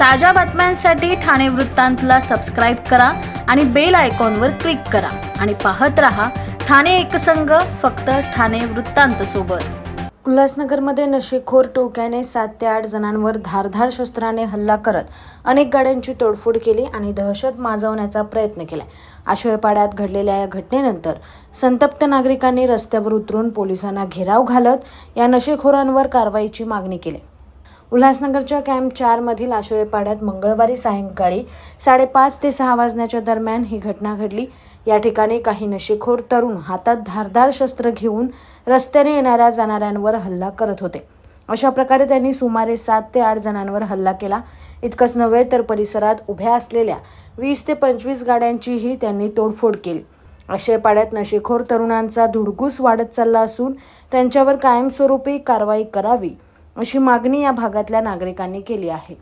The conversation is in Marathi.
ताज्या बातम्यांसाठी ठाणे वृत्तांतला सबस्क्राईब करा आणि बेल आयकॉनवर क्लिक करा. आणि पाहत रहा ठाणे एकसंघ फक्त ठाणे वृत्तांत सोबत. उल्हासनगरमध्ये नशेखोर टोक्याने सात ते आठ जणांवर धारधार शस्त्राने हल्ला करत अनेक गाड्यांची तोडफोड केली आणि दहशत माजवण्याचा प्रयत्न केला आशोळपाड्यात घडलेल्या या घटनेनंतर संतप्त नागरिकांनी रस्त्यावर उतरून पोलिसांना घेराव घालत या नशेखोरांवर कारवाईची मागणी केली. उल्हासनगरच्या कॅम्प चारमधील आशयपाड्यात मंगळवारी सायंकाळी साडेपाच ते सहा वाजण्याच्या दरम्यान ही घटना घडली. या ठिकाणी काही नशेखोर तरुण हातात धारदार शस्त्र घेऊन रस्त्याने येणाऱ्या जाणाऱ्यांवर हल्ला करत होते. अशा प्रकारे त्यांनी सुमारे सात ते आठ जणांवर हल्ला केला. इतकंच नव्हे तर परिसरात उभ्या असलेल्या वीस ते पंचवीस गाड्यांचीही त्यांनी तोडफोड केली. आशयपाड्यात नशेखोर तरुणांचा धुडगूस वाढत चालला असून त्यांच्यावर कायमस्वरूपी कारवाई करावी अशी मागणी या भागातल्या नागरिकांनी केली आहे.